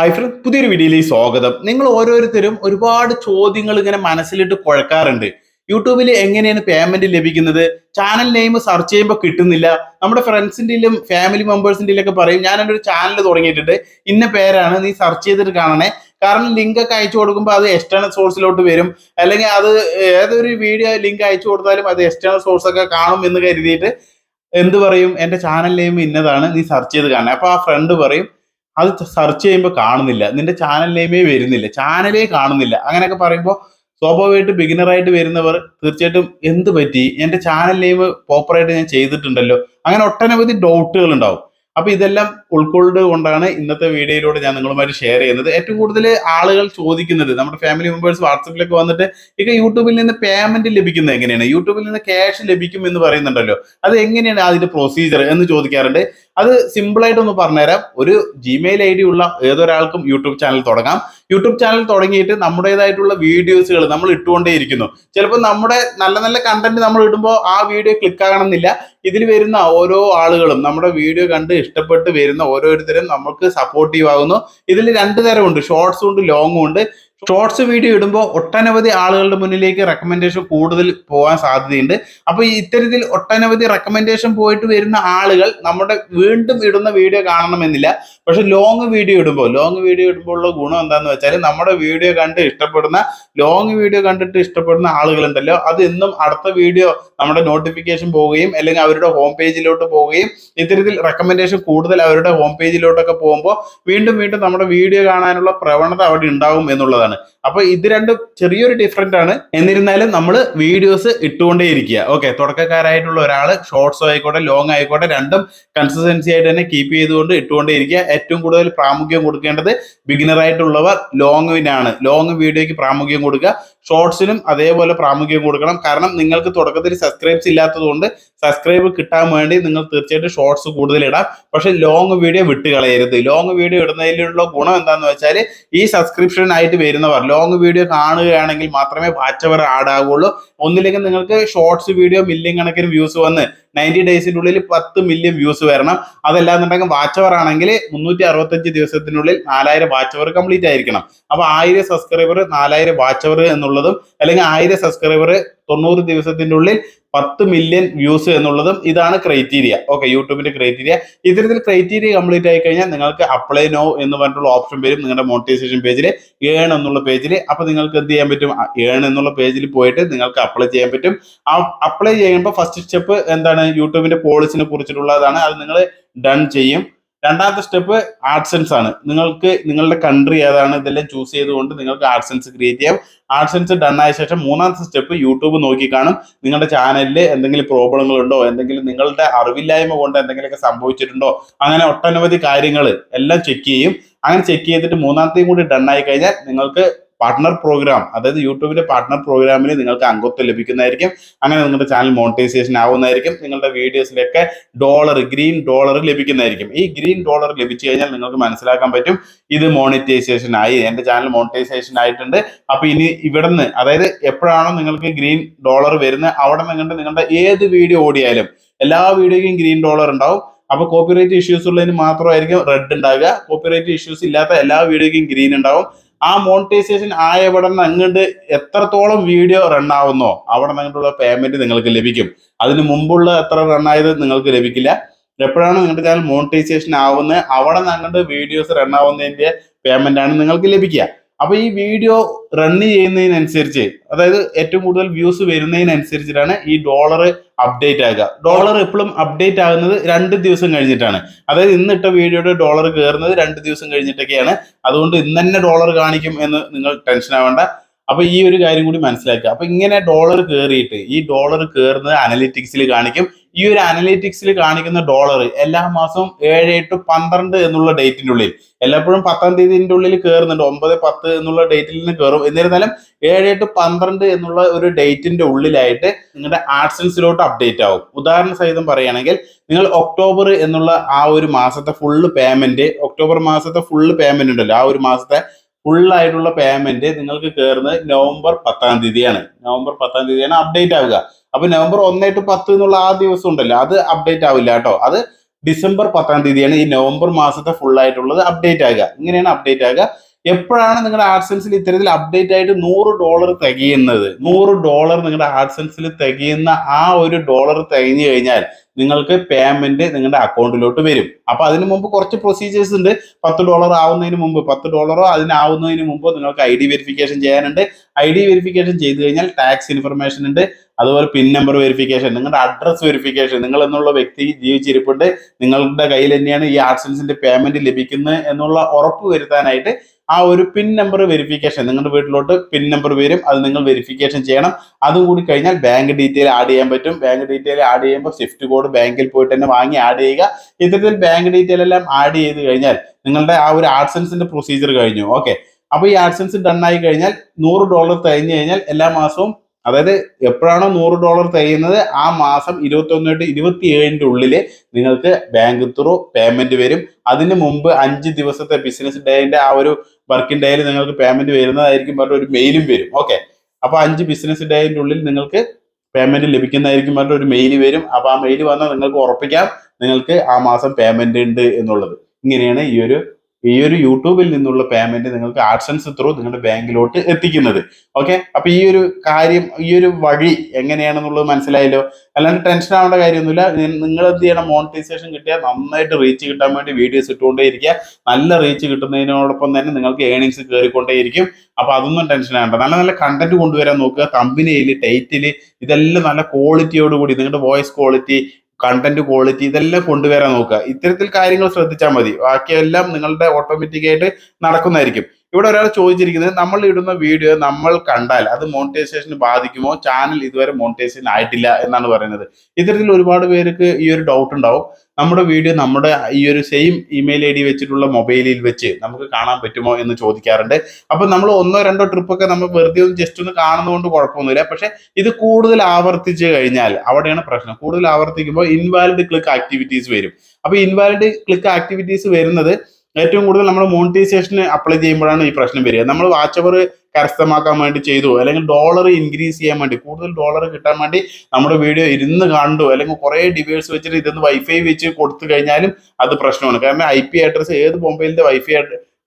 Hi front പുതിയൊരു വീഡിയോയിലേക്ക് സ്വാഗതം. നിങ്ങൾ ഓരോരുത്തരും ഒരുപാട് ചോദ്യങ്ങൾ ഇങ്ങനെ മനസ്സിലിട്ട് കുഴക്കാറുണ്ട്. യൂട്യൂബിൽ എങ്ങനെയാണ് പേയ്മെന്റ് ലഭിക്കുന്നത്? ചാനൽ നെയിം സെർച്ച് ചെയ്യുമ്പോൾ കിട്ടുന്നില്ല. നമ്മുടെ ഫ്രണ്ട്സിന്റെയും ഫാമിലി മെമ്പേഴ്സിന്റെയിലും ഒക്കെ പറയും ഞാൻ എന്റെ ഒരു ചാനൽ തുടങ്ങിയിട്ടുണ്ട്. ഇന്ന പേരാണ് നീ സെർച്ച് ചെയ്തിട്ട് കാണണേ. കാരണം ലിങ്ക് ഒക്കെ അയച്ചു കൊടുക്കുമ്പോൾ അത് എക്സ്റ്റേണൽ സോഴ്സിലോട്ട് വരും. അല്ലെങ്കിൽ അത് ഏതൊരു വീഡിയോ ലിങ്ക് അയച്ചു കൊടുത്താലും അത് എക്സ്റ്റേണൽ സോഴ്സ് ഒക്കെ കാണും എന്ന് കരുതിയിട്ട് എന്ത് പറയും? എന്റെ ചാനൽ നെയിം ഇന്നതാണ് നീ സെർച്ച് ചെയ്ത് കാണണേ. അപ്പോൾ ആ ഫ്രണ്ട് പറയും അത് സെർച്ച് ചെയ്യുമ്പോൾ കാണുന്നില്ല. നിന്റെ ചാനൽ നെയിമേ വരുന്നില്ല. ചാനലേ കാണുന്നില്ല. അങ്ങനെയൊക്കെ പറയുമ്പോൾ സ്വാഭാവികമായിട്ട് ബിഗിനറായിട്ട് വരുന്നവർ തീർച്ചയായിട്ടും എന്ത് പറ്റി? എന്റെ ചാനൽ നെയിം പ്രോപ്പറായിട്ട് ഞാൻ ചെയ്തിട്ടുണ്ടല്ലോ. അങ്ങനെ ഒട്ടനവധി ഡൗട്ടുകൾ ഉണ്ടാവും. അപ്പൊ ഇതെല്ലാം ഉൾക്കൊണ്ട് കൊണ്ടാണ് ഇന്നത്തെ വീഡിയോയിലൂടെ ഞാൻ നിങ്ങളുമായി ഷെയർ ചെയ്യുന്നത്. ഏറ്റവും കൂടുതൽ ആളുകൾ ചോദിക്കുന്നത് നമ്മുടെ ഫാമിലി മെമ്പേഴ്സ് വാട്സപ്പിലൊക്കെ വന്നിട്ട് ഇപ്പൊ യൂട്യൂബിൽ നിന്ന് പേയ്മെന്റ് ലഭിക്കുന്നത് എങ്ങനെയാണ്? യൂട്യൂബിൽ നിന്ന് ക്യാഷ് ലഭിക്കും എന്ന് പറയുന്നുണ്ടല്ലോ. അത് എങ്ങനെയാണ് അതിന്റെ പ്രൊസീജിയർ എന്ന് ചോദിക്കാറുണ്ട്. അത് സിമ്പിൾ ആയിട്ടൊന്ന് പറഞ്ഞുതരാം. ഒരു ജിമെയിൽ ഐ ഡി ഉള്ള ഏതൊരാൾക്കും യൂട്യൂബ് ചാനൽ തുടങ്ങാം. യൂട്യൂബ് ചാനൽ തുടങ്ങിയിട്ട് നമ്മുടേതായിട്ടുള്ള വീഡിയോസുകൾ നമ്മൾ ഇട്ടുകൊണ്ടേയിരിക്കുന്നു. ചിലപ്പോൾ നമ്മുടെ നല്ല നല്ല കണ്ടന്റ് നമ്മൾ ഇടുമ്പോൾ ആ വീഡിയോ ക്ലിക്ക് ആകണമെന്നില്ല. ഇതിൽ വരുന്ന ഓരോ ആളുകളും നമ്മുടെ വീഡിയോ കണ്ട് ഇഷ്ടപ്പെട്ട് വരുന്ന ഓരോരുത്തരും നമുക്ക് സപ്പോർട്ടീവ് ആകുന്നു. ഇതിൽ രണ്ട് തരമുണ്ട്. ഷോർട്സും ഉണ്ട് ലോങ്ങും ഉണ്ട്. ഷോർട്സ് വീഡിയോ ഇടുമ്പോൾ ഒട്ടനവധി ആളുകളുടെ മുന്നിലേക്ക് റെക്കമെൻഡേഷൻ കൂടുതൽ പോകാൻ സാധ്യതയുണ്ട്. അപ്പോൾ ഇത്തരത്തിൽ ഒട്ടനവധി റെക്കമെൻഡേഷൻ പോയിട്ട് വരുന്ന ആളുകൾ നമ്മുടെ വീണ്ടും ഇടുന്ന വീഡിയോ കാണണമെന്നില്ല. പക്ഷെ ലോങ് വീഡിയോ ഇടുമ്പോൾ ലോങ് വീഡിയോ ഇടുമ്പോൾ ഉള്ള ഗുണം എന്താണെന്ന് വെച്ചാൽ നമ്മുടെ വീഡിയോ കണ്ട് ഇഷ്ടപ്പെടുന്ന ലോങ് വീഡിയോ കണ്ടിട്ട് ഇഷ്ടപ്പെടുന്ന ആളുകളുണ്ടല്ലോ. അത് എന്നും അടുത്ത വീഡിയോ നമ്മുടെ നോട്ടിഫിക്കേഷൻ പോവുകയും അല്ലെങ്കിൽ അവരുടെ ഹോം പേജിലോട്ട് പോവുകയും ഇത്തരത്തിൽ റെക്കമെൻഡേഷൻ കൂടുതൽ അവരുടെ ഹോം പേജിലോട്ടൊക്കെ പോകുമ്പോൾ വീണ്ടും വീണ്ടും നമ്മുടെ വീഡിയോ കാണാനുള്ള പ്രവണത അവിടെ ഉണ്ടാവും എന്നുള്ളതാണ്. അപ്പൊ ഇത് രണ്ടും ചെറിയൊരു ഡിഫറെന്റ് ആണ്. എന്നിരുന്നാലും നമ്മൾ വീഡിയോസ് ഇട്ടുകൊണ്ടേയിരിക്കുക. ഓക്കെ തുടക്കക്കാരായിട്ടുള്ള ഒരാൾ ഷോർട്സോ ആയിക്കോട്ടെ ലോങ് ആയിക്കോട്ടെ രണ്ടും കൺസിസ്റ്റൻസി ആയിട്ട് തന്നെ കീപ്പ് ചെയ്തുകൊണ്ട് ഇട്ടുകൊണ്ടേയിരിക്കുക. ഏറ്റവും കൂടുതൽ പ്രാമുഖ്യം കൊടുക്കേണ്ടത് ബിഗിനർ ആയിട്ടുള്ളവർ ലോങ്ങിനാണ് ലോങ് വീഡിയോയ്ക്ക് പ്രാമുഖ്യം കൊടുക്കുക. ഷോർട്സിനും അതേപോലെ പ്രാമുഖ്യം കൊടുക്കണം. കാരണം നിങ്ങൾക്ക് തുടക്കത്തിൽ സബ്സ്ക്രൈബ്സ് ഇല്ലാത്തതുകൊണ്ട് സബ്സ്ക്രൈബ് കിട്ടാൻ വേണ്ടി നിങ്ങൾ തീർച്ചയായിട്ടും ഷോർട്സ് കൂടുതൽ ഇടാം. പക്ഷേ ലോങ് വീഡിയോ വിട്ട് കളയരുത്. ലോങ് വീഡിയോ ഇടുന്നതിലുള്ള ഗുണം എന്താന്ന് വെച്ചാൽ ഈ സബ്സ്ക്രിപ്ഷൻ ആയിട്ട് വരുന്നവർ ലോങ് വീഡിയോ കാണുകയാണെങ്കിൽ മാത്രമേ വാച്ചവർ ആഡ് ആകുള്ളൂ ഒന്നില്ലെങ്കിൽ നിങ്ങൾക്ക് ഷോർട്സ് വീഡിയോ മില്യൺ കണക്കിന് വ്യൂസ് വന്ന് നയന്റി ഡേയ്സിനുള്ളിൽ പത്ത് മില്യൺ വ്യൂസ് വരണം. അതല്ലാന്നുണ്ടെങ്കിൽ വാച്ച് അവർ ആണെങ്കിൽ മുന്നൂറ്റി അറുപത്തഞ്ച് ദിവസത്തിനുള്ളിൽ നാലായിരം വാച്ച് അവർ കംപ്ലീറ്റ് ആയിരിക്കണം. അപ്പോൾ ആയിരം സബ്സ്ക്രൈബർ നാലായിരം വാച്ച് അവർ എന്നുള്ളതും അല്ലെങ്കിൽ ആയിരം സബ്സ്ക്രൈബർ തൊണ്ണൂറ് ദിവസത്തിന്റെ ഉള്ളിൽ പത്ത് മില്യൺ വ്യൂസ് എന്നുള്ളതും ഇതാണ് ക്രൈറ്റീരിയ ഓക്കെ യൂട്യൂബിന്റെ ക്രൈറ്റീരിയ ഇത്തരത്തിൽ ക്രൈറ്റീരിയ കംപ്ലീറ്റ് ആയി കഴിഞ്ഞാൽ നിങ്ങൾക്ക് അപ്ലൈ നോ എന്ന് പറഞ്ഞിട്ടുള്ള ഓപ്ഷൻ വരും നിങ്ങളുടെ മോണിറ്റൈസേഷൻ പേജിൽ ഏൺ എന്നുള്ള പേജിൽ അപ്പൊ നിങ്ങൾക്ക് എന്ത് ചെയ്യാൻ പറ്റും? ഏൺ എന്നുള്ള പേജിൽ പോയിട്ട് നിങ്ങൾക്ക് അപ്ലൈ ചെയ്യാൻ പറ്റും. അപ്ലൈ ചെയ്യുമ്പോൾ ഫസ്റ്റ് സ്റ്റെപ്പ് എന്താണ്? യൂട്യൂബിന്റെ പോളിസിനെ കുറിച്ചിട്ടുള്ളതാണ്. അത് നിങ്ങൾ ഡൺ ചെയ്യും. രണ്ടാമത്തെ സ്റ്റെപ്പ് ആഡ്സെൻസ് ആണ്. നിങ്ങൾക്ക് നിങ്ങളുടെ കൺട്രി ഏതാണ് ഇതെല്ലാം ചൂസ് ചെയ്തുകൊണ്ട് നിങ്ങൾക്ക് ആഡ്സെൻസ് ക്രിയേറ്റ് ചെയ്യാം. ആഡ്സെൻസ് ഡൺ ആയ ശേഷം മൂന്നാമത്തെ സ്റ്റെപ്പ് യൂട്യൂബ് നോക്കി കാണും. നിങ്ങളുടെ ചാനലിൽ എന്തെങ്കിലും പ്രോബ്ലങ്ങൾ ഉണ്ടോ? എന്തെങ്കിലും നിങ്ങളുടെ അറിവില്ലായ്മ കൊണ്ട് എന്തെങ്കിലുമൊക്കെ സംഭവിച്ചിട്ടുണ്ടോ? അങ്ങനെ ഒട്ടനവധി കാര്യങ്ങൾ എല്ലാം ചെക്ക് ചെയ്യും. അങ്ങനെ ചെക്ക് ചെയ്തിട്ട് മൂന്നാമത്തെയും കൂടി ഡൺ ആയി കഴിഞ്ഞാൽ നിങ്ങൾക്ക് പാർട്ട്ണർ പ്രോഗ്രാം അതായത് യൂട്യൂബിന്റെ പാർട്ട്ണർ പ്രോഗ്രാമിൽ നിങ്ങൾക്ക് അംഗത്വം ലഭിക്കുന്നതായിരിക്കും. അങ്ങനെ നിങ്ങളുടെ ചാനൽ മോണിറ്റൈസേഷൻ ആവുന്നതായിരിക്കും. നിങ്ങളുടെ വീഡിയോസിലൊക്കെ ഡോളർ ഗ്രീൻ ഡോളർ ലഭിക്കുന്നതായിരിക്കും. ഈ ഗ്രീൻ ഡോളർ ലഭിച്ചു കഴിഞ്ഞാൽ നിങ്ങൾക്ക് മനസ്സിലാക്കാൻ പറ്റും ഇത് മോണിറ്റൈസേഷൻ ആയി എന്റെ ചാനൽ മോണിറ്റൈസേഷൻ ആയിട്ടുണ്ട്. അപ്പോൾ ഇനി ഇവിടുന്ന് അതായത് എപ്പോഴാണോ നിങ്ങൾക്ക് ഗ്രീൻ ഡോളർ വരുന്നത് അവിടെ നിങ്ങളുടെ നിങ്ങളുടെ ഏത് വീഡിയോ ഓടിയാലും എല്ലാ വീഡിയോയ്ക്കും ഗ്രീൻ ഡോളർ ഉണ്ടാവും. അപ്പൊ കോപ്പിറൈറ്റ് ഇഷ്യൂസ് ഉള്ളതിന് മാത്രമായിരിക്കും റെഡ് ഉണ്ടാവുക. കോപ്പിറൈറ്റ് ഇഷ്യൂസ് ഇല്ലാത്ത എല്ലാ വീഡിയോയ്ക്കും ഗ്രീൻ ഉണ്ടാവും. ആ മോണിറ്റൈസേഷൻ ആയ ഇവിടെ നിന്ന് അങ്ങോട്ട് എത്രത്തോളം വീഡിയോ റൺ ആവുന്നോ അവിടെ നിങ്ങോട്ടുള്ള പേയ്മെന്റ് നിങ്ങൾക്ക് ലഭിക്കും. അതിന് മുമ്പുള്ള എത്ര റൺ ആയത് നിങ്ങൾക്ക് ലഭിക്കില്ല. എപ്പോഴാണ് നിങ്ങളുടെ ചാനൽ മോണിറ്റൈസേഷൻ ആവുന്നത് അവിടെ നിന്ന് അങ്ങോട്ട് വീഡിയോസ് റൺ ആവുന്നതിന്റെ പേയ്മെന്റ് ആണ് നിങ്ങൾക്ക് ലഭിക്കുക. അപ്പൊ ഈ വീഡിയോ റൺ ചെയ്യുന്നതിനനുസരിച്ച് അതായത് ഏറ്റവും കൂടുതൽ വ്യൂസ് വരുന്നതിനനുസരിച്ചിട്ടാണ് ഈ ഡോളർ അപ്ഡേറ്റ് ആകുക. ഡോളർ എപ്പോഴും അപ്ഡേറ്റ് ആകുന്നത് രണ്ട് ദിവസം കഴിഞ്ഞിട്ടാണ്. അതായത് ഇന്നിട്ട വീഡിയോയുടെ ഡോളർ കയറുന്നത് രണ്ട് ദിവസം കഴിഞ്ഞിട്ടൊക്കെയാണ്. അതുകൊണ്ട് ഇന്ന് തന്നെ ഡോളർ കാണിക്കും എന്ന് നിങ്ങൾ ടെൻഷൻ ആവേണ്ട. അപ്പൊ ഈ ഒരു കാര്യം കൂടി മനസ്സിലാക്കുക. അപ്പൊ ഇങ്ങനെ ഡോളർ കയറിയിട്ട് ഈ ഡോളർ കയറുന്നത് അനലിറ്റിക്സിൽ കാണിക്കും. ഈ ഒരു അനലിറ്റിക്സിൽ കാണിക്കുന്ന ഡോളർ എല്ലാ മാസവും ഏഴ് എട്ട് പന്ത്രണ്ട് എന്നുള്ള ഡേറ്റിന്റെ ഉള്ളിൽ. എല്ലായ്പ്പോഴും പത്താം തീയതിന്റെ ഉള്ളിൽ കയറുന്നുണ്ട് ഒമ്പത് പത്ത് എന്നുള്ള ഡേറ്റിൽ നിന്ന് കയറും എന്നിരുന്നാലും ഏഴ് എട്ട് പന്ത്രണ്ട് എന്നുള്ള ഒരു ഡേറ്റിന്റെ ഉള്ളിലായിട്ട് നിങ്ങളുടെ ആഡ്സൻസിലോട്ട് അപ്ഡേറ്റ് ആവും. ഉദാഹരണ സഹിതം പറയുകയാണെങ്കിൽ നിങ്ങൾ ഒക്ടോബർ എന്നുള്ള ആ ഒരു മാസത്തെ ഫുള്ള് പേയ്മെന്റ് ഒക്ടോബർ മാസത്തെ ഫുള്ള് പേയ്മെന്റ് ഉണ്ടല്ലോ. ആ ഒരു മാസത്തെ ഫുൾ ആയിട്ടുള്ള പേയ്മെന്റ് നിങ്ങൾക്ക് കയറുന്നത് നവംബർ പത്താം തീയതിയാണ്. നവംബർ പത്താം തീയതിയാണ് അപ്ഡേറ്റ് ആവുക. അപ്പൊ നവംബർ ഒന്ന് to പത്ത് എന്നുള്ള ആ ദിവസം ഉണ്ടല്ലോ അത് അപ്ഡേറ്റ് ആവില്ല കേട്ടോ. അത് ഡിസംബർ പത്താം തീയതിയാണ് ഈ നവംബർ മാസത്തെ ഫുൾ ആയിട്ടുള്ളത് അപ്ഡേറ്റ് ആകുക ഇങ്ങനെയാണ് അപ്ഡേറ്റ് ആകുക എപ്പോഴാണ് നിങ്ങളുടെ ആഡ്സെൻസിൽ ഇത്തരത്തിൽ അപ്ഡേറ്റ് ആയിട്ട് നൂറ് ഡോളർ തികയുന്നത്? നൂറ് ഡോളർ നിങ്ങളുടെ ആഡ്സെൻസിൽ തികയുന്ന ആ ഒരു ഡോളർ തികഞ്ഞു കഴിഞ്ഞാൽ നിങ്ങൾക്ക് പേയ്മെന്റ് നിങ്ങളുടെ അക്കൗണ്ടിലോട്ട് വരും. അപ്പൊ അതിന് മുമ്പ് കുറച്ച് പ്രൊസീജിയേഴ്സ് ഉണ്ട്. പത്ത് ഡോളർ ആവുന്നതിന് മുമ്പ് പത്ത് ഡോളറോ അതിനാവുന്നതിന് മുമ്പ് നിങ്ങൾക്ക് ഐ ഡി വെരിഫിക്കേഷൻ ചെയ്യാനുണ്ട്. ഐ ഡി വെരിഫിക്കേഷൻ ചെയ്ത് കഴിഞ്ഞാൽ ടാക്സ് ഇൻഫർമേഷൻ ഉണ്ട്. അതുപോലെ പിൻ നമ്പർ വെരിഫിക്കേഷൻ നിങ്ങളുടെ അഡ്രസ് വെരിഫിക്കേഷൻ നിങ്ങൾ എന്നുള്ള വ്യക്തി ജീവിച്ചിരിപ്പുണ്ട് നിങ്ങളുടെ കയ്യിൽ തന്നെയാണ് ഈ ആഡ്സൻസിന്റെ പേയ്മെന്റ് ലഭിക്കുന്നത് എന്നുള്ള ഉറപ്പ് വരുത്താനായിട്ട് ആ ഒരു പിൻ നമ്പർ വെരിഫിക്കേഷൻ നിങ്ങളുടെ വീട്ടിലോട്ട് പിൻ നമ്പർ വരും അത് നിങ്ങൾ വെരിഫിക്കേഷൻ ചെയ്യണം. അതും കൂടി കഴിഞ്ഞാൽ ബാങ്ക് ഡീറ്റെയിൽ ആഡ് ചെയ്യാൻ പറ്റും. ബാങ്ക് ഡീറ്റെയിൽ ആഡ് ചെയ്യുമ്പോൾ സ്വിഫ്റ്റ് കോഡ് ബാങ്കിൽ പോയിട്ട് തന്നെ വാങ്ങി ആഡ് ചെയ്യുക. ഇത്തരത്തിൽ ബാങ്ക് ഡീറ്റെയിൽ എല്ലാം ആഡ് ചെയ്ത് കഴിഞ്ഞാൽ നിങ്ങളുടെ ആ ഒരു ആഡ്സൻസിന്റെ പ്രൊസീജിയർ കഴിഞ്ഞു. ഓക്കെ അപ്പൊ ഈ ആഡ്സൻസ് ഡൺ ആയി കഴിഞ്ഞാൽ നൂറ് ഡോളർ കഴിഞ്ഞു കഴിഞ്ഞാൽ എല്ലാ മാസവും അതായത് എപ്പോഴാണോ നൂറ് ഡോളർ തികയുന്നത് ആ മാസം ഇരുപത്തി ഒന്ന് തൊട്ട് ഇരുപത്തി ഏഴിന്റെ ഉള്ളിൽ നിങ്ങൾക്ക് ബാങ്ക് ത്രൂ പേയ്മെന്റ് വരും. അതിന് മുമ്പ് അഞ്ച് ദിവസത്തെ ബിസിനസ് ഡേന്റെ ആ ഒരു വർക്കിംഗ് ഡേയിൽ നിങ്ങൾക്ക് പേയ്മെന്റ് വരുന്നതായിരിക്കും പറഞ്ഞ ഒരു മെയിലും വരും. ഓക്കെ അപ്പോൾ അഞ്ച് ബിസിനസ് ഡേന്റെ ഉള്ളിൽ നിങ്ങൾക്ക് പേയ്മെന്റ് ലഭിക്കുന്നതായിരിക്കും പറഞ്ഞ ഒരു മെയിൽ വരും. അപ്പോൾ ആ മെയിൽ വന്നാൽ നിങ്ങൾക്ക് ഉറപ്പിക്കാം. നിങ്ങൾക്ക് ആ മാസം പേയ്മെന്റ് ഉണ്ട് എന്നുള്ളത്. ഇങ്ങനെയാണ് ഈ ഒരു ഈ ഒരു യൂട്യൂബിൽ നിന്നുള്ള പേയ്മെന്റ് നിങ്ങൾക്ക് ആഡ്സൻസ് ത്രൂ നിങ്ങളുടെ ബാങ്കിലോട്ട് എത്തിക്കുന്നത്. ഓക്കെ അപ്പൊ ഈ ഒരു കാര്യം ഈ ഒരു വഴി എങ്ങനെയാണെന്നുള്ളത് മനസ്സിലായല്ലോ? അല്ലാണ്ട് ടെൻഷൻ ആവേണ്ട കാര്യമൊന്നുമില്ല. നിങ്ങൾ എന്ത് ചെയ്യണം? മോണിറ്റൈസേഷൻ കിട്ടിയാൽ നന്നായിട്ട് റീച്ച് കിട്ടാൻ വേണ്ടി വീഡിയോസ് ഇട്ടുകൊണ്ടേയിരിക്കുക. നല്ല റീച്ച് കിട്ടുന്നതിനോടൊപ്പം തന്നെ നിങ്ങൾക്ക് ഏണിങ്സ് കയറിക്കൊണ്ടേയിരിക്കും അപ്പൊ അതൊന്നും ടെൻഷൻ ആവേണ്ട. നല്ല നല്ല കണ്ടന്റ് കൊണ്ടുവരാൻ നോക്കുക. കമ്പനിയിൽ ടൈറ്റിൽ ഇതെല്ലാം നല്ല ക്വാളിറ്റിയോടുകൂടി നിങ്ങളുടെ വോയിസ് ക്വാളിറ്റി കണ്ടന്റ് ക്വാളിറ്റി ഇതെല്ലാം കൊണ്ടുവരാൻ നോക്കുക. ഇത്തരത്തിൽ കാര്യങ്ങൾ ശ്രദ്ധിച്ചാൽ മതി. ബാക്കിയെല്ലാം നിങ്ങളുടെ ഓട്ടോമാറ്റിക്കായിട്ട് നടക്കുന്നതായിരിക്കും. ഇവിടെ ഒരാൾ ചോദിച്ചിരിക്കുന്നത് നമ്മൾ ഇടുന്ന വീഡിയോ നമ്മൾ കണ്ടാൽ അത് മോണിറ്റൈസേഷന് ബാധിക്കുമോ? ചാനൽ ഇതുവരെ മോണിറ്റൈസേഷൻ ആയിട്ടില്ല എന്നാണ് പറയുന്നത്. ഇത്തരത്തിൽ ഒരുപാട് പേർക്ക് ഈ ഒരു ഡൗട്ട് ഉണ്ടാവും. നമ്മുടെ വീഡിയോ നമ്മുടെ ഈ ഒരു സെയിം ഇമെയിൽ ഐ ഡി വെച്ചിട്ടുള്ള മൊബൈലിൽ വെച്ച് നമുക്ക് കാണാൻ പറ്റുമോ എന്ന് ചോദിക്കാറുണ്ട്. അപ്പൊ നമ്മൾ ഒന്നോ രണ്ടോ ട്രിപ്പൊക്കെ നമ്മൾ വെറുതെ ഒന്ന് ജസ്റ്റ് ഒന്ന് കാണുന്നതുകൊണ്ട് കുഴപ്പമൊന്നുമില്ല. പക്ഷെ ഇത് കൂടുതൽ ആവർത്തിച്ച് കഴിഞ്ഞാൽ അവിടെയാണ് പ്രശ്നം. കൂടുതൽ ആവർത്തിക്കുമ്പോൾ ഇൻവാലിഡ് ക്ലിക്ക് ആക്ടിവിറ്റീസ് വരും. അപ്പോൾ ഇൻവാലിഡ് ക്ലിക്ക് ആക്ടിവിറ്റീസ് വരുന്നത് ഏറ്റവും കൂടുതൽ നമ്മൾ മോണിറ്റൈസേഷന് അപ്ലൈ ചെയ്യുമ്പോഴാണ് ഈ പ്രശ്നം വരിക. നമ്മൾ വാച്ച് അവർ കരസ്ഥമാക്കാൻ വേണ്ടി ചെയ്തു അല്ലെങ്കിൽ ഡോളർ ഇൻക്രീസ് ചെയ്യാൻ വേണ്ടി കൂടുതൽ ഡോളർ കിട്ടാൻ വേണ്ടി നമ്മുടെ വീഡിയോ ഇരുന്ന് കണ്ടു അല്ലെങ്കിൽ കുറേ ഡിവൈസ് വെച്ചിട്ട് ഇതൊന്ന് വൈഫൈ വെച്ച് കൊടുത്തു കഴിഞ്ഞാലും അത് പ്രശ്നമാണ്. കാരണം ഐ പി അഡ്രസ് ഏത് മൊബൈലിന്റെ വൈഫൈ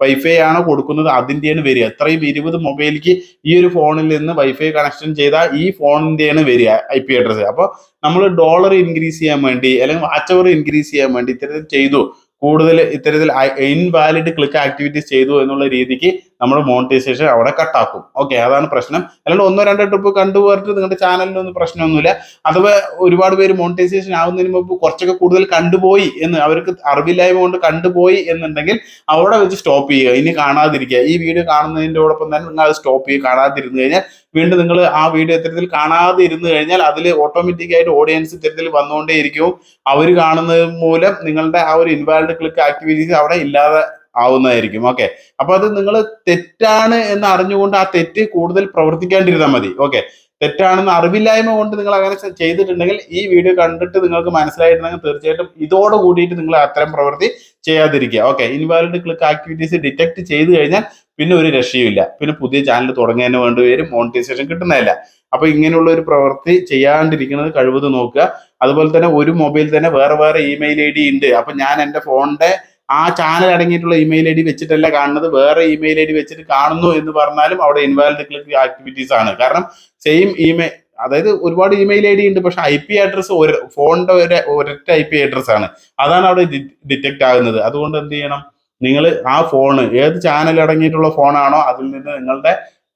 വൈഫൈ ആണോ കൊടുക്കുന്നത് അതിന്റെയാണ് വരിക. എത്രയും ഇരുപത് മൊബൈലിക്ക് ഈ ഒരു ഫോണിൽ നിന്ന് വൈഫൈ കണക്ഷൻ ചെയ്താൽ ഈ ഫോണിന്റെയാണ് വരിക ഐ പി അഡ്രസ് അപ്പോൾ നമ്മൾ ഡോളർ ഇൻക്രീസ് ചെയ്യാൻ വേണ്ടി അല്ലെങ്കിൽ വാച്ച് അവർ ഇൻക്രീസ് ചെയ്യാൻ വേണ്ടി ഇത്തരത്തിൽ ചെയ്തു. കൂടുതൽ ഇത്തരത്തിൽ ഇൻവാലിഡ് ക്ലിക്ക് ആക്ടിവിറ്റീസ് ചെയ്തു എന്നുള്ള രീതിക്ക് നമ്മൾ മോണിറ്റൈസേഷൻ അവിടെ കട്ടാക്കും ഓക്കെ അതാണ് പ്രശ്നം. അല്ലാണ്ട് ഒന്നോ രണ്ടോ ട്രിപ്പ് കണ്ടുപോയിട്ട് നിങ്ങളുടെ ചാനലിനൊന്നും പ്രശ്നമൊന്നുമില്ല. അഥവാ ഒരുപാട് പേര് മോണിറ്റൈസേഷൻ ആവുന്നതിന് മുമ്പ് കുറച്ചൊക്കെ കൂടുതൽ കണ്ടുപോയി എന്ന് അവർക്ക് അറിവില്ലായ്മ കൊണ്ട് കണ്ടുപോയി എന്നുണ്ടെങ്കിൽ അവിടെ വെച്ച് സ്റ്റോപ്പ് ചെയ്യുക. ഇനി കാണാതിരിക്കുക. ഈ വീഡിയോ കാണുന്നതിന്റെയോടൊപ്പം തന്നെ നിങ്ങൾ അത് സ്റ്റോപ്പ് ചെയ്യുക. കാണാതിരുന്നു കഴിഞ്ഞാൽ വീണ്ടും നിങ്ങൾ ആ വീഡിയോ ഇത്തരത്തിൽ കാണാതെ ഇരുന്ന് കഴിഞ്ഞാൽ അതിൽ ഓട്ടോമാറ്റിക് ആയിട്ട് ഓഡിയൻസ് ഇത്തരത്തിൽ വന്നുകൊണ്ടേയിരിക്കും. അവർ കാണുന്നത് മൂലം നിങ്ങളുടെ ആ ഒരു ഇൻവാലിഡ് ക്ലിക്ക് ആക്ടിവിറ്റീസ് അവിടെ ഇല്ലാതെ ആവുന്നതായിരിക്കും. ഓക്കെ അപ്പൊ അത് നിങ്ങൾ തെറ്റാണ് എന്ന് അറിഞ്ഞുകൊണ്ട് ആ തെറ്റ് കൂടുതൽ പ്രവർത്തിക്കാണ്ടിരുന്നാൽ മതി. ഓക്കെ തെറ്റാണെന്ന് അറിവില്ലായ്മ കൊണ്ട് നിങ്ങൾ അങ്ങനെ ചെയ്തിട്ടുണ്ടെങ്കിൽ ഈ വീഡിയോ കണ്ടിട്ട് നിങ്ങൾക്ക് മനസ്സിലായിട്ടുണ്ടെങ്കിൽ തീർച്ചയായിട്ടും ഇതോട് കൂടിയിട്ട് നിങ്ങൾ അത്തരം പ്രവൃത്തി ചെയ്യാതിരിക്കുക. Okay invalid click activities detect ചെയ്ത് കഴിഞ്ഞാൽ പിന്നെ ഒരു രക്ഷയുമില്ല പിന്നെ പുതിയ ചാനൽ തുടങ്ങുന്നതിന് വേണ്ടി വരും മോണിറ്റൈസേഷൻ കിട്ടുന്നതല്ല. അപ്പൊ ഇങ്ങനെയുള്ള ഒരു പ്രവൃത്തി ചെയ്യാണ്ടിരിക്കുന്നത് കഴിവത് നോക്കുക. അതുപോലെ തന്നെ ഒരു മൊബൈൽ തന്നെ വേറെ വേറെ ഇമെയിൽ ഐ ഡി ഉണ്ട്. അപ്പൊ ഞാൻ എന്റെ ഫോണിന്റെ ആ ചാനൽ അടങ്ങിയിട്ടുള്ള ഇമെയിൽ ഐ ഡി വെച്ചിട്ടല്ല കാണുന്നത്. വേറെ ഇമെയിൽ ഐ ഡി വെച്ചിട്ട് കാണുന്നു എന്ന് പറഞ്ഞാലും അവിടെ ഇൻവാലിഡ് ക്ലിക്ക് ആക്ടിവിറ്റീസ് ആണ്. കാരണം സെയിം ഇമെയിൽ അതായത് ഒരുപാട് ഇമെയിൽ ഐ ഡി ഉണ്ട് പക്ഷെ ഐ പി അഡ്രസ് ഒരു ഫോണിന്റെ ഒരു ഒരൊറ്റ ഐ പി അഡ്രസ് ആണ്. അതാണ് അവിടെ ഡിറ്റക്ട് ആകുന്നത്. അതുകൊണ്ട് എന്ത് ചെയ്യണം? നിങ്ങൾ ആ ഫോണ് ഏത് ചാനൽ അടങ്ങിയിട്ടുള്ള ഫോണാണോ അതിൽ നിന്ന് നിങ്ങളുടെ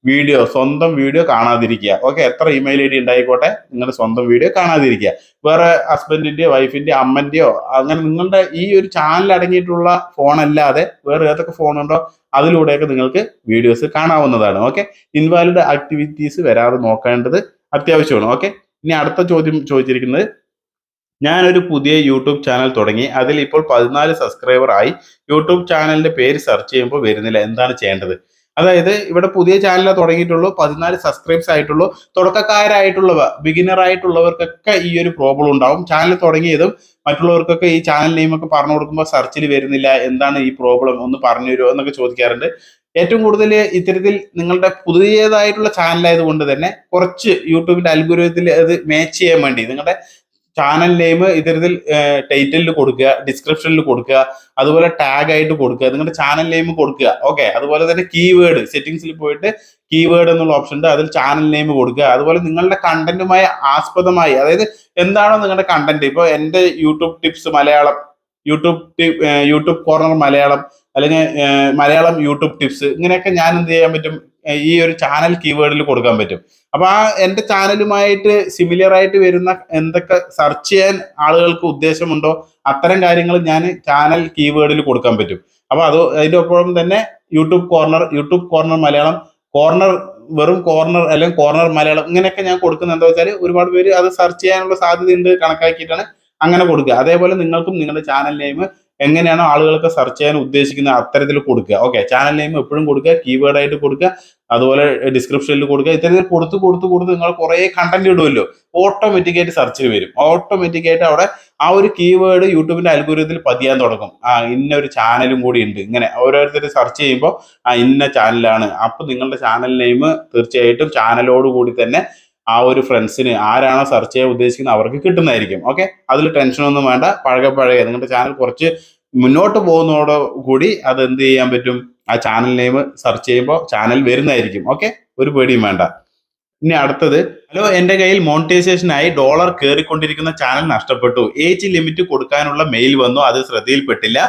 വീഡിയോ സ്വന്തം വീഡിയോ കാണാതിരിക്കുക. ഓക്കെ എത്ര ഇമെയിൽ ഐ ഡി ഉണ്ടായിക്കോട്ടെ? നിങ്ങളുടെ സ്വന്തം വീഡിയോ കാണാതിരിക്കുക. വേറെ ഹസ്ബൻഡിന്റെയോ വൈഫിന്റെയോ അമ്മന്റെയോ അങ്ങനെ നിങ്ങളുടെ ഈ ഒരു ചാനൽ അടങ്ങിയിട്ടുള്ള ഫോൺ അല്ലാതെ വേറെ ഏതൊക്കെ ഫോൺ ഉണ്ടോ അതിലൂടെയൊക്കെ നിങ്ങൾക്ക് വീഡിയോസ് കാണാവുന്നതാണ്. ഓക്കെ ഇൻവാലിഡ് ആക്ടിവിറ്റീസ് വരാതെ നോക്കേണ്ടത് അത്യാവശ്യമാണ്. ഓക്കെ ഇനി അടുത്ത ചോദ്യം ചോദിച്ചിരിക്കുന്നത് ഞാനൊരു പുതിയ യൂട്യൂബ് ചാനൽ തുടങ്ങി. അതിൽ ഇപ്പോൾ പതിനാല് സബ്സ്ക്രൈബർ ആയി. യൂട്യൂബ് ചാനലിന്റെ പേര് സെർച്ച് ചെയ്യുമ്പോൾ വരുന്നില്ല. എന്താണ് ചെയ്യേണ്ടത്? അതായത് ഇവിടെ പുതിയ ചാനൽ തുടങ്ങിയിട്ടുള്ളൂ പതിനാല് സബ്സ്ക്രൈബ്സ് ആയിട്ടുള്ളൂ. തുടക്കക്കാരായിട്ടുള്ളവ ബിഗിനർ ആയിട്ടുള്ളവർക്കൊക്കെ ഈ ഒരു പ്രോബ്ലം ഉണ്ടാവും. ചാനൽ തുടങ്ങിയതും മറ്റുള്ളവർക്കൊക്കെ ഈ ചാനൽ നെയിം ഒക്കെ പറഞ്ഞു കൊടുക്കുമ്പോൾ സെർച്ചിൽ വരുന്നില്ല എന്താണ് ഈ പ്രോബ്ലം ഒന്ന് പറഞ്ഞു തരുമോ എന്നൊക്കെ ചോദിക്കാറുണ്ട്. ഏറ്റവും കൂടുതൽ ഇത്തരത്തിൽ നിങ്ങളുടെ പുതിയതായിട്ടുള്ള ചാനലായത് കൊണ്ട് തന്നെ കുറച്ച് യൂട്യൂബിന്റെ അൽഗുരുവത്തിൽ അത് മാച്ച് ചെയ്യാൻ വേണ്ടി നിങ്ങളുടെ ചാനൽ നെയിം ഇത്തരത്തിൽ ടൈറ്റിലിൽ കൊടുക്കുക ഡിസ്ക്രിപ്ഷനിൽ കൊടുക്കുക അതുപോലെ ടാഗ് ആയിട്ട് കൊടുക്കുക നിങ്ങളുടെ ചാനൽ നെയിം കൊടുക്കുക. ഓക്കെ അതുപോലെ തന്നെ കീവേഡ് സെറ്റിംഗ്സിൽ പോയിട്ട് കീവേഡ് എന്നുള്ള ഓപ്ഷൻ ഉണ്ട്. അതിൽ ചാനൽ നെയിം കൊടുക്കുക. അതുപോലെ നിങ്ങളുടെ കണ്ടന്റുമായി ആസ്പദമായി അതായത് എന്താണോ നിങ്ങളുടെ കണ്ടന്റ് ഇപ്പോൾ എന്റെ YouTube tips Malayalam YouTube YouTube corner Malayalam അല്ലെങ്കിൽ മലയാളം യൂട്യൂബ് ടിപ്സ് ഇങ്ങനെയൊക്കെ ഞാൻ എന്ത് ചെയ്യാൻ പറ്റും? ഈ ഒരു ചാനൽ കീവേഡിൽ കൊടുക്കാൻ പറ്റും. അപ്പൊ ആ എന്റെ ചാനലുമായിട്ട് സിമിലർ ആയിട്ട് വരുന്ന എന്തൊക്കെ സെർച്ച് ചെയ്യാൻ ആളുകൾക്ക് ഉദ്ദേശമുണ്ടോ അത്തരം കാര്യങ്ങൾ ഞാൻ ചാനൽ കീവേഡിൽ കൊടുക്കാൻ പറ്റും. അപ്പൊ അത് അതിന്റെ ഒപ്പം തന്നെ YouTube corner YouTube corner Malayalam corner വെറും കോർണർ അല്ലെങ്കിൽ കോർണർ മലയാളം ഇങ്ങനെയൊക്കെ ഞാൻ കൊടുക്കുന്നത് എന്താ വെച്ചാൽ ഒരുപാട് പേര് അത് സെർച്ച് ചെയ്യാനുള്ള സാധ്യതയുണ്ട് കണക്കാക്കിയിട്ടാണ് അങ്ങനെ കൊടുക്കുക. അതേപോലെ നിങ്ങൾക്കും നിങ്ങളുടെ ചാനൽ നെയിം എങ്ങനെയാണോ ആളുകൾക്ക് സെർച്ച് ചെയ്യാൻ ഉദ്ദേശിക്കുന്നത് അത്തരത്തിൽ കൊടുക്കുക. ഓക്കെ ചാനൽ നെയിം എപ്പോഴും കൊടുക്കുക കീവേഡ് ആയിട്ട് കൊടുക്കുക അതുപോലെ ഡിസ്ക്രിപ്ഷനിൽ കൊടുക്കുക ഇത്തരത്തിൽ കൊടുത്ത് കൊടുത്ത് കൊടുത്ത് നിങ്ങൾ കുറേ കണ്ടന്റ് ഇടുമല്ലോ ഓട്ടോമാറ്റിക്കായിട്ട് സെർച്ച് വരും. ഓട്ടോമാറ്റിക്കായിട്ട് അവിടെ ആ ഒരു കീവേഡ് യൂട്യൂബിന്റെ അൽഗോരിതത്തിൽ പതിയാൻ തുടങ്ങും. ആ ഇന്ന ഒരു ചാനലും കൂടി ഉണ്ട്. ഇങ്ങനെ ഓരോരുത്തർ സെർച്ച് ചെയ്യുമ്പോൾ ആ ഇന്ന ചാനലാണ് അപ്പൊ നിങ്ങളുടെ ചാനൽ നെയിം തീർച്ചയായിട്ടും ചാനലോട് കൂടി തന്നെ ആ ഒരു ഫ്രണ്ട്സിന് ആരാണോ സെർച്ച് ചെയ്യാൻ ഉദ്ദേശിക്കുന്നത് അവർക്ക് കിട്ടുന്നതായിരിക്കും. ഓക്കെ അതിൽ ടെൻഷനൊന്നും വേണ്ട. പഴകെ പഴകെ. നിങ്ങളുടെ ചാനൽ കുറച്ച് മുന്നോട്ട് പോകുന്നതോട് കൂടി അത് എന്ത് ചെയ്യാൻ പറ്റും? ആ ചാനൽ നെയിം സെർച്ച് ചെയ്യുമ്പോൾ ചാനൽ വരുന്നതായിരിക്കും. ഓക്കെ ഒരു പേടിയും വേണ്ട. ഇനി അടുത്തത്. ഹലോ എന്റെ കയ്യിൽ മോണിറ്റൈസേഷനായി ഡോളർ കയറിക്കൊണ്ടിരിക്കുന്ന ചാനൽ നഷ്ടപ്പെട്ടു. ഏജ് ലിമിറ്റ് കൊടുക്കാനുള്ള മെയിൽ വന്നു. അത് ശ്രദ്ധയിൽപ്പെട്ടില്ല.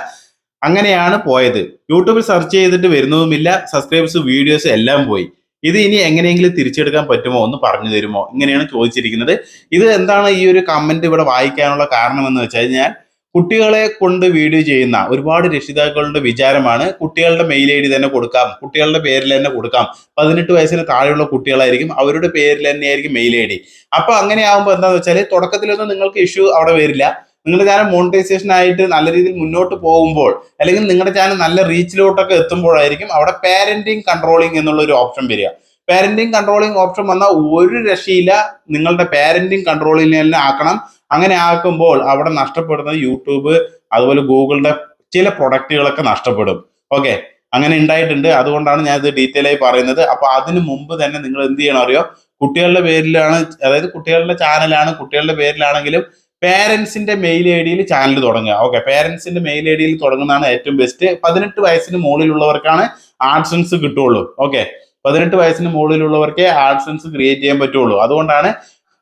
അങ്ങനെയാണ് പോയത്. യൂട്യൂബിൽ സെർച്ച് ചെയ്തിട്ട് വരുന്നതുമില്ല. സബ്സ്ക്രൈബേഴ്സ് വീഡിയോസ് എല്ലാം പോയി. ഇത് ഇനി എങ്ങനെയെങ്കിലും തിരിച്ചെടുക്കാൻ പറ്റുമോ ഒന്ന് പറഞ്ഞു തരുമോ? ഇങ്ങനെയാണ് ചോദിച്ചിരിക്കുന്നത്. ഇത് എന്താണ് ഈ ഒരു കമന്റ് ഇവിടെ വായിക്കാനുള്ള കാരണം എന്ന് വെച്ച് കഴിഞ്ഞാൽ കുട്ടികളെ കൊണ്ട് വീഡിയോ ചെയ്യുന്ന ഒരുപാട് രക്ഷിതാക്കളുടെ വിചാരമാണ് കുട്ടികളുടെ മെയിൽ ഐ ഡി തന്നെ കൊടുക്കാം കുട്ടികളുടെ പേരിൽ തന്നെ കൊടുക്കാം. പതിനെട്ട് വയസ്സിന് താഴെയുള്ള കുട്ടികളായിരിക്കും അവരുടെ പേരിൽ തന്നെയായിരിക്കും മെയിൽ ഐ ഡി അപ്പൊ അങ്ങനെ ആകുമ്പോൾ എന്താണെന്ന് വെച്ചാൽ തുടക്കത്തിലൊന്നും നിങ്ങൾക്ക് ഇഷ്യൂ അവിടെ വരില്ല. നിങ്ങളുടെ ചാനൽ മോണിറ്റൈസേഷൻ ആയിട്ട് നല്ല രീതിയിൽ മുന്നോട്ട് പോകുമ്പോൾ അല്ലെങ്കിൽ നിങ്ങളുടെ ചാനൽ നല്ല റീച്ചിലോട്ടൊക്കെ എത്തുമ്പോഴായിരിക്കും അവിടെ പാരന്റിങ് കൺട്രോളിങ് എന്നുള്ള ഒരു ഓപ്ഷൻ വരിക. പാരന്റിങ് കൺട്രോളിങ് ഓപ്ഷൻ വന്നാൽ ഒരു രക്ഷയില്ല നിങ്ങളുടെ പാരന്റിങ് കൺട്രോളിൽ തന്നെ ആക്കണം. അങ്ങനെ ആക്കുമ്പോൾ അവിടെ നഷ്ടപ്പെടുന്നത് യൂട്യൂബ് അതുപോലെ ഗൂഗിളിന്റെ ചില പ്രൊഡക്റ്റുകളൊക്കെ നഷ്ടപ്പെടും. ഓക്കെ അങ്ങനെ ഉണ്ടായിട്ടുണ്ട്. അതുകൊണ്ടാണ് ഞാൻ ഇത് ഡീറ്റെയിൽ ആയി പറയുന്നത്. അപ്പൊ അതിന് മുമ്പ് തന്നെ നിങ്ങൾ എന്ത് ചെയ്യണം അറിയോ? കുട്ടികളുടെ പേരിലാണ് അതായത് കുട്ടികളുടെ ചാനലാണ് കുട്ടികളുടെ പേരിലാണെങ്കിലും പേരൻസിന്റെ മെയിൽ ഐ ഡിയിൽ ചാനൽ തുടങ്ങുക. ഓക്കെ പേരൻസിന്റെ മെയിൽ ഐ ഡിയിൽ തുടങ്ങുന്നതാണ് ഏറ്റവും ബെസ്റ്റ് പതിനെട്ട് വയസ്സിന് മുകളിലുള്ളവർക്കാണ് ആഡ്സൻസ് കിട്ടുള്ളൂ ഓക്കെ പതിനെട്ട് വയസ്സിന് മുകളിലുള്ളവർക്കേ ആഡ്സൻസ് ക്രിയേറ്റ് ചെയ്യാൻ പറ്റുള്ളൂ അതുകൊണ്ടാണ്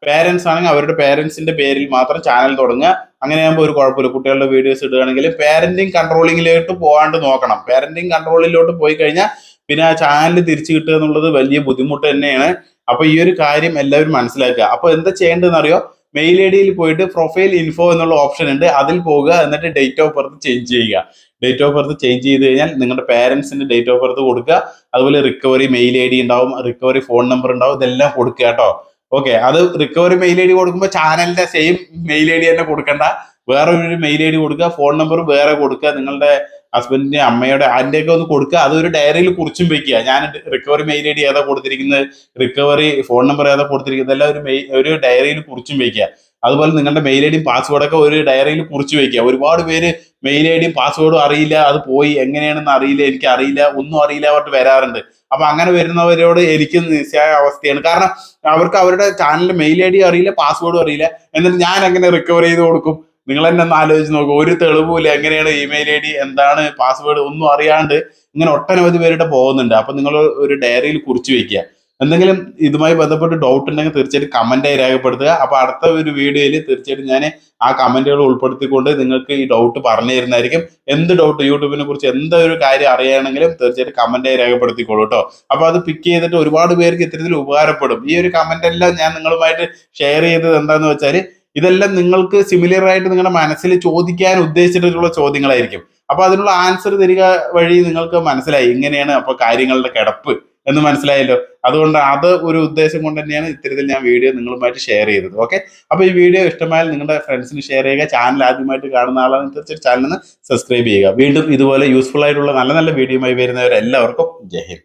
പേരൻസ് ആണെങ്കിൽ അവരുടെ പേരൻസിന്റെ പേരിൽ മാത്രം ചാനൽ തുടങ്ങുക. അങ്ങനെ ആകുമ്പോൾ ഒരു കുഴപ്പമില്ല. കുട്ടികളുടെ വീഡിയോസ് ഇടുകയാണെങ്കിൽ പാരന്റിങ് കൺട്രോളിങ്ങിലോട്ട് പോകാണ്ട് നോക്കണം. പാരന്റിങ് കൺട്രോളിലോട്ട് പോയി കഴിഞ്ഞാൽ പിന്നെ ആ ചാനൽ തിരിച്ചു കിട്ടുക എന്നുള്ളത് വലിയ ബുദ്ധിമുട്ട് തന്നെയാണ്. അപ്പൊ ഈ ഒരു കാര്യം എല്ലാവരും മനസ്സിലാക്കുക. അപ്പൊ എന്താ ചെയ്യേണ്ടതെന്ന് അറിയോ മെയിൽ ഐ ഡിയിൽ പോയിട്ട് പ്രൊഫൈൽ ഇൻഫോ എന്നുള്ള ഓപ്ഷൻ ഉണ്ട്. അതിൽ പോകുക എന്നിട്ട് ഡേറ്റ് ഓഫ് ബർത്ത് ചേഞ്ച് ചെയ്യുക. ഡേറ്റ് ഓഫ് ബർത്ത് ചേഞ്ച് ചെയ്ത് കഴിഞ്ഞാൽ നിങ്ങളുടെ പേരൻസിന്റെ ഡേറ്റ് ഓഫ് ബർത്ത് കൊടുക്കുക. അതുപോലെ റിക്കവറി മെയിൽ ഐ ഡി ഉണ്ടാവും റിക്കവറി ഫോൺ നമ്പർ ഉണ്ടാവും ഇതെല്ലാം കൊടുക്കുക കേട്ടോ. ഓക്കെ അത് റിക്കവറി മെയിൽ ഐ ഡി കൊടുക്കുമ്പോൾ ചാനലിന്റെ സെയിം മെയിൽ ഐ ഡി തന്നെ കൊടുക്കണ്ട. വേറെ ഒരു മെയിൽ ഐ ഡി കൊടുക്കുക ഫോൺ നമ്പർ വേറെ കൊടുക്കുക. നിങ്ങളുടെ ഹസ്ബൻഡിന്റെ അമ്മയുടെ ആന്റിന്റെ ഒക്കെ ഒന്ന് കൊടുക്കുക. അത് ഒരു ഡയറിയിൽ കുറിച്ചും വെക്കുക. ഞാൻ റിക്കവറി മെയിൽ ഐ ഡി ഏതാ കൊടുത്തിരിക്കുന്നത് റിക്കവറി ഫോൺ നമ്പർ ഏതാ കൊടുത്തിരിക്കുന്നത് എല്ലാം ഒരു മെയിൽ ഒരു ഡയറിയിൽ കുറിച്ചും വെക്കുക. അതുപോലെ നിങ്ങളുടെ മെയിൽ ഐ ഡിയും പാസ്വേഡൊക്കെ ഒരു ഡയറിയിൽ കുറിച്ച് വെക്കുക. ഒരുപാട് പേര് മെയിൽ ഐ ഡിയും പാസ്വേഡും അറിയില്ല. അത് പോയി എങ്ങനെയാണെന്ന് അറിയില്ല എനിക്ക് അറിയില്ല ഒന്നും അറിയില്ല പറഞ്ഞിട്ട് വരാറുണ്ട്. അപ്പൊ അങ്ങനെ വരുന്നവരോട് എനിക്ക് നിസ്സായ അവസ്ഥയാണ്. കാരണം അവർക്ക് അവരുടെ ചാനലിന്റെ മെയിൽ ഐ ഡി അറിയില്ല പാസ്വേഡും അറിയില്ല. എന്നിട്ട് ഞാൻ എങ്ങനെ റിക്കവർ ചെയ്ത് കൊടുക്കും? നിങ്ങൾ തന്നെ ഒന്ന് ആലോചിച്ച് നോക്കുക ഒരു തെളിവുമില്ല. എങ്ങനെയാണ് ഇമെയിൽ ഐ ഡി എന്താണ് പാസ്വേഡ് ഒന്നും അറിയാണ്ട് ഇങ്ങനെ ഒട്ടനവധി പേരുടെ പോകുന്നുണ്ട്. അപ്പൊ നിങ്ങൾ ഒരു ഡയറിയിൽ കുറിച്ച് വെക്കുക എന്തെങ്കിലും ഇതുമായി ബന്ധപ്പെട്ട് ഡൗട്ട് ഉണ്ടെങ്കിൽ തീർച്ചയായിട്ടും ആയി രേഖപ്പെടുത്തുക. അപ്പൊ അടുത്ത ഒരു വീഡിയോയിൽ തീർച്ചയായിട്ടും ഞാൻ ആ കമന്റുകൾ ഉൾപ്പെടുത്തിക്കൊണ്ട് നിങ്ങൾക്ക് ഈ ഡൗട്ട് പറഞ്ഞു തരുന്നതായിരിക്കും. എന്ത് ഡൗട്ട് യൂട്യൂബിനെ കുറിച്ച് എന്തൊരു കാര്യം അറിയുകയാണെങ്കിലും തീർച്ചയായിട്ടും ആയി രേഖപ്പെടുത്തിക്കോളൂ കേട്ടോ. അപ്പൊ അത് പിക്ക് ചെയ്തിട്ട് ഒരുപാട് പേർക്ക് ഇത്തരത്തിൽ ഉപകാരപ്പെടും. ഈ ഒരു കമന്റ് എല്ലാം ഞാൻ നിങ്ങളുമായിട്ട് ഷെയർ ചെയ്തത് എന്താന്ന് വെച്ചാൽ ഇതെല്ലാം നിങ്ങൾക്ക് സിമിലർ ആയിട്ട് നിങ്ങളുടെ മനസ്സിൽ ചോദിക്കാൻ ഉദ്ദേശിച്ചിട്ടുള്ള ചോദ്യങ്ങളായിരിക്കും. അപ്പൊ അതിനുള്ള ആൻസർ തരിക വഴി നിങ്ങൾക്ക് മനസ്സിലായി. ഇങ്ങനെയാണ് അപ്പൊ കാര്യങ്ങളുടെ കിടപ്പ് എന്ന് മനസ്സിലായല്ലോ. അതുകൊണ്ട് അത് ഒരു ഉദ്ദേശം കൊണ്ട് തന്നെയാണ് ഇത്തരത്തിൽ ഞാൻ വീഡിയോ നിങ്ങളുമായിട്ട് ഷെയർ ചെയ്തത്. ഓക്കെ അപ്പൊ ഈ വീഡിയോ ഇഷ്ടമായാൽ നിങ്ങളുടെ ഫ്രണ്ട്സിന് ഷെയർ ചെയ്യുക. ചാനൽ ആദ്യമായിട്ട് കാണുന്ന ആളാണ് തീർച്ചയായും ചാനലിന് സബ്സ്ക്രൈബ് ചെയ്യുക. വീണ്ടും ഇതുപോലെ യൂസ്ഫുൾ ആയിട്ടുള്ള നല്ല നല്ല വീഡിയോയുമായി വരുന്നവരെല്ലാവർക്കും ജയ് ഹിന്ദ്.